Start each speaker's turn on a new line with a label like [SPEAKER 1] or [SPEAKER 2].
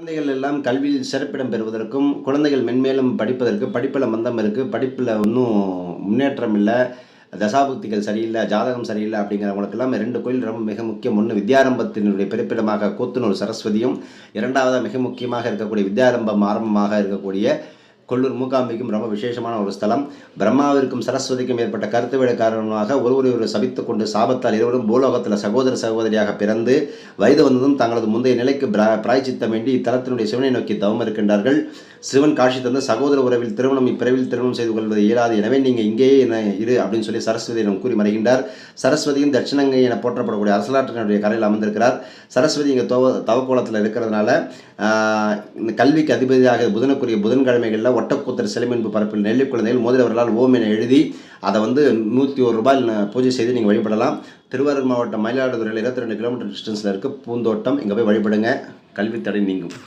[SPEAKER 1] குழந்தைகள் எல்லாம் கல்வியில் சிறப்பிடம் பெறுவதற்கும் குழந்தைகள் மென்மேலும் படிப்பதற்கு படிப்பில் மந்தம் இருக்குது படிப்பில் ஒன்றும் முன்னேற்றம் இல்லை தசாபுக்திகள் சரியில்லை ஜாதகம் சரியில்லை அப்படிங்கிறவங்களுக்கெல்லாம் ரெண்டு கோயில் ரொம்ப மிக முக்கியம். ஒன்று வித்யாரம்பத்தினுடைய பிறப்பிடமாக கூத்தனூர் சரஸ்வதியும் இரண்டாவதாக மிக முக்கியமாக இருக்கக்கூடிய வித்யாரம்பம் ஆரம்பமாக இருக்கக்கூடிய கொல்லூர் மூகாம்பிக்கும் ரொம்ப விசேஷமான ஒரு ஸ்தலம். பிரம்மாவிற்கும் சரஸ்வதிக்கும் ஏற்பட்ட கருத்து வேலை காரணமாக ஒருவரை ஒரு சபித்து கொண்டு சாபத்தால் இருவரும் பூலோகத்தில் சகோதர சகோதரியாக பிறந்து வயது வந்ததும் தங்களது முந்தைய நிலைக்கு பிராய்ச்சித்தம் வேண்டி இத்தலத்தினுடைய சிவனை நோக்கி தவம் இருக்கின்றார்கள். சிவன் காட்சி தந்து சகோதர உறவில் திருமணம் இப்பிறவில் திருமணம் செய்து கொள்வது இயலாது. எனவே நீங்கள் இங்கேயே என இரு அப்படின்னு சொல்லி சரஸ்வதியிடம் கூறி மறைகின்றார். சரஸ்வதியும் தட்சிணங்கை என போற்றப்படக்கூடிய அரசலாற்றினுடைய கரையில் அமர்ந்திருக்கிறார். சரஸ்வதி இங்கே தவ தவக்கோலத்தில் இருக்கிறதுனால இந்த கல்விக்கு அதிபதியாக புதனுக்குரிய புதன்கிழமைகளில் ஒட்டக்கூத்தர் சிலைமின்பு பரப்பில் நெல்லி குழந்தைகள் மோதிரவர்களால் ஓம் என எழுதி அதை வந்து நூற்றி ஒரு ரூபாய் பூஜை செய்து நீங்கள் வழிபடலாம். திருவாரூர் மாவட்டம் மயிலாடுதுறையில் இருபத்தி ரெண்டு கிலோமீட்டர் டிஸ்டன்ஸில் இருக்குது பூந்தோட்டம். இங்கே போய் வழிபடுங்க. கல்வி தடை நீங்கும்.